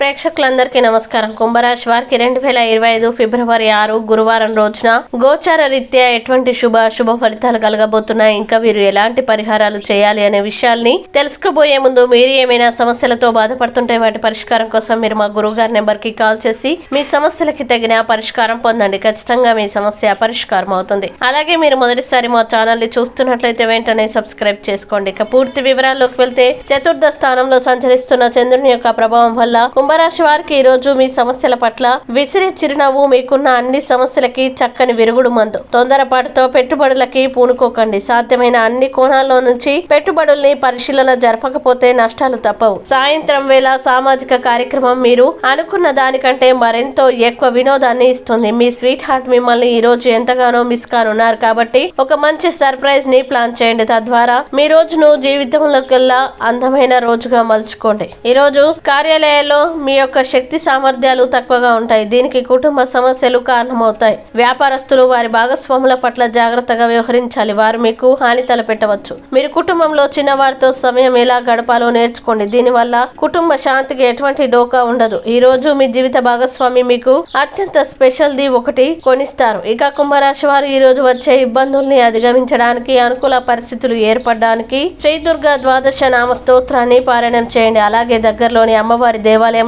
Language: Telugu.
ప్రేక్షకులందరికీ నమస్కారం. కుంభరాశి వారికి రెండు వేల ఇరవై ఐదు ఫిబ్రవరి ఆరు గురువారం రోజున గోచార రీత్యా ఎటువంటి శుభ శుభ ఫలితాలు కలగబోతున్నాయి? ఇంకా వీరు ఎలాంటి పరిహారాలు చేయాలి అనే విషయాల్ని తెలుసుకోబోయే ముందు మీరు ఏమైనా సమస్యలతో బాధపడుతుంటే వాటి పరిష్కారం కోసం మీరు మా గురువు గారి నెంబర్కి కాల్ చేసి మీ సమస్యలకి తగిన పరిష్కారం పొందండి. ఖచ్చితంగా మీ సమస్య పరిష్కారం అవుతుంది. అలాగే మీరు మొదటిసారి మా ఛానల్ని చూస్తున్నట్లయితే వెంటనే సబ్స్క్రైబ్ చేసుకోండి. ఇక పూర్తి వివరాల్లోకి వెళ్తే చతుర్థ స్థానంలో సంచరిస్తున్న చంద్రుని యొక్క ప్రభావం వల్ల కుంభరాశి వారికి ఈ రోజు మీ సమస్యల పట్ల విసిరే చిరునవ్వు మీకున్న అన్ని సమస్యలకి చక్కని విరుగుడు మందు. తొందరపాటుతో పెట్టుబడులకి పూనుకోకండి. సాధ్యమైన అన్ని కోణాల్లో నుంచి పెట్టుబడుల్ని పరిశీలన జరపకపోతే నష్టాలు తప్పవు. సాయంత్రం వేళ సామాజిక కార్యక్రమం మీరు అనుకున్న దానికంటే మరెంతో ఎక్కువ వినోదాన్ని ఇస్తుంది. మీ స్వీట్ హార్ట్ మిమ్మల్ని ఈ రోజు ఎంతగానో మిస్ కానున్నారు కాబట్టి ఒక మంచి సర్ప్రైజ్ని ప్లాన్ చేయండి. తద్వారా మీ రోజును జీవితంలోకెల్లా అందమైన రోజుగా మలుచుకోండి. ఈ రోజు కార్యాలయాల్లో మీ యొక్క శక్తి సామర్థ్యాలు తక్కువగా ఉంటాయి. దీనికి కుటుంబ సమస్యలు కారణమవుతాయి. వ్యాపారస్తులు వారి భాగస్వాముల పట్ల జాగ్రత్తగా వ్యవహరించాలి. వారు మీకు హాని తలపెట్టవచ్చు. మీరు కుటుంబంలో చిన్నవారితో సమయం ఎలా గడపాలో నేర్చుకోండి. దీనివల్ల కుటుంబ శాంతికి ఎటువంటి డోకా ఉండదు. ఈ రోజు మీ జీవిత భాగస్వామి మీకు అత్యంత స్పెషల్ ది ఒకటి కొనిస్తారు. ఇక కుంభరాశి వారు ఈ రోజు వచ్చే ఇబ్బందుల్ని అధిగమించడానికి అనుకూల పరిస్థితులు ఏర్పడడానికి శ్రీ దుర్గా ద్వాదశ నామ స్తోత్రాన్ని పారాయణం చేయండి. అలాగే దగ్గరలోని అమ్మవారి దేవాలయం